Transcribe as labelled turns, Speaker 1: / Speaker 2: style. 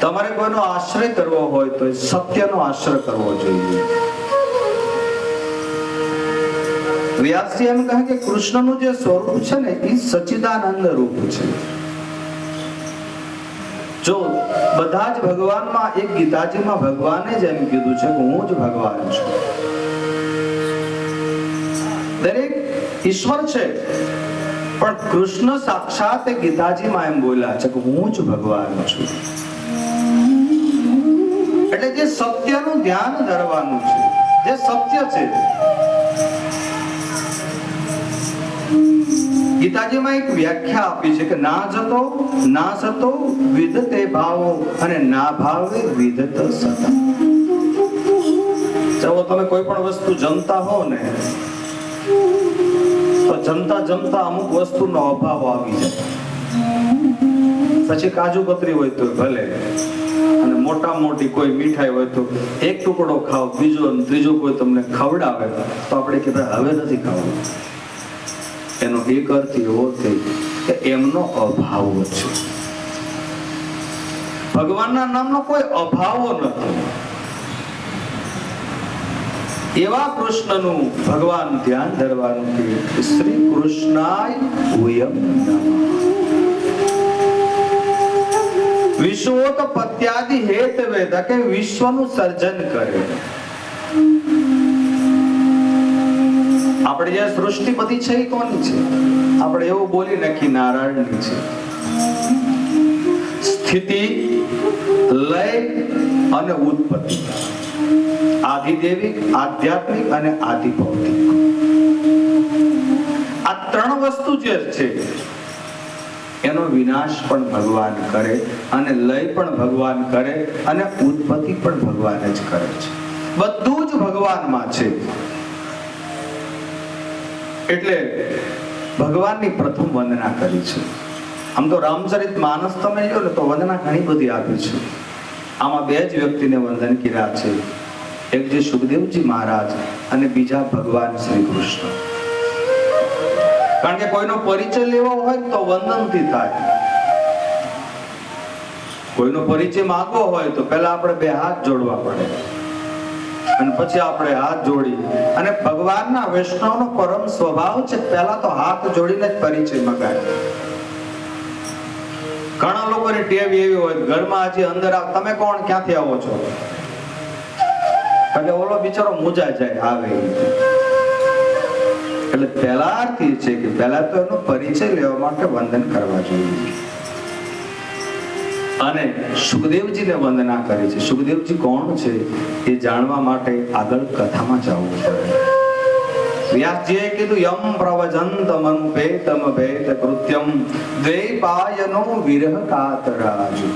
Speaker 1: તમારે કોઈનો આશ્રય કરવો હોય તો સત્યનો આશ્રય કરવો જોઈએ. વ્યાસજી એમ કહે કે કૃષ્ણનું જે સ્વરૂપ છે ને, એ સચિદાનંદ રૂપ છે. જો બધા જ ભગવાનમાં, એક ગીતાજીમાં ભગવાને જ એમ કીધું છે કે હું જ ભગવાન છું. દરેક ઈશ્વર છે, પણ કૃષ્ણ સાક્ષાત ગીતાજીમાં એમ બોલ્યા છે કે હું જ ભગવાન છું. સત્યનું ધ્યાન ધરવાનું છે. જે સત્ય છે. ગીતાજીમાં એક વ્યાખ્યા આપી છે કે ના જતો, ના સતો વિધતે ભાવો અને ના ભાવે વિધત સતા. ચાલો તમે કોઈ પણ વસ્તુ જમતા હો ને, તો જમતા જમતા અમુક વસ્તુનો અભાવ આવી જાય. પછી કાજુ કતરી હોય તો ભલે, અને મોટા મોટી કોઈ મીઠાઈ હોય તો એક ટુકડો ખાઓ, બીજો ત્રીજો કોઈ તમને ખવડાવે, તો આપણે કે ભાઈ હવે નથી ખાવું. એનો એક અર્થ એવો થઈ કે એમનો અભાવ છે. ભગવાનના નામનો કોઈ અભાવ નથી. એવા કૃષ્ણનું ભગવાન ધ્યાન ધરવાનું કે શ્રી કૃષ્ણાય ભૂયમ નમઃ. વિશ્વોત્પત્યાદિ હેત વેદ કે વિશ્વનું સર્જન કરે. આપણે જે સૃષ્ટિ છે એ કોની છે? આપણે એવું બોલી નાખી નારાયણની છે. સ્થિતિ, લય અને ઉત્પત્તિ. આધિદેવિક, આધ્યાત્મિક અને આધિભૌતિક. આ ત્રણ વસ્તુ જે છે એનો વિનાશ પણ ભગવાન કરે અને લય પણ ભગવાન કરે અને ઉત્પત્તિ પણ ભગવાન જ કરે છે. બધું જ ભગવાનમાં છે. એટલે ભગવાનની પ્રથમ વંદના કરી છે. આમ તો રામચરિત માનસ તમે લ્યો ને તો વંદના ઘણી બધી આપી છે. આમાં બે જ વ્યક્તિને વંદન કર્યા છે. એક જે સુખદેવજી મહારાજ અને બીજા ભગવાન શ્રી કૃષ્ણ. કારણ કે કોઈનો પરિચય લેવો હોય તો વંદનથી થાય. કોઈનો પરિચય માંગવો હોય તો પહેલા આપણે બે હાથ જોડવા પડે. અને પછી આપણે હાથ જોડી. અને ભગવાનના વૈષ્ણવનો પરમ સ્વભાવ છે, પહેલા તો હાથ જોડીને જ પરિચય મગાય. ઘણા લોકોની ટેવ એવી હોય ઘરમાં હજી અંદર આવ, તમે કોણ? ક્યાંથી આવો છો? એટલે ઓલો બિચારો મુજા જાય, આવે એ પહેલા અર્થ છે કે પહેલા તો એનો પરિચય લેવા માટે વંદન કરવા જોઈએ. અને સુખદેવજીને વંદના કરે છે. સુખદેવજી કોણ છે એ જાણવા માટે આગળ કથામાં જવું પડે. વ્યાસજીએ કીધું, યમ પ્રવજંતમ અનુપેતમ ભેદ કૃત્યમ દ્વૈપાયનો વિરહ કાતરાજુ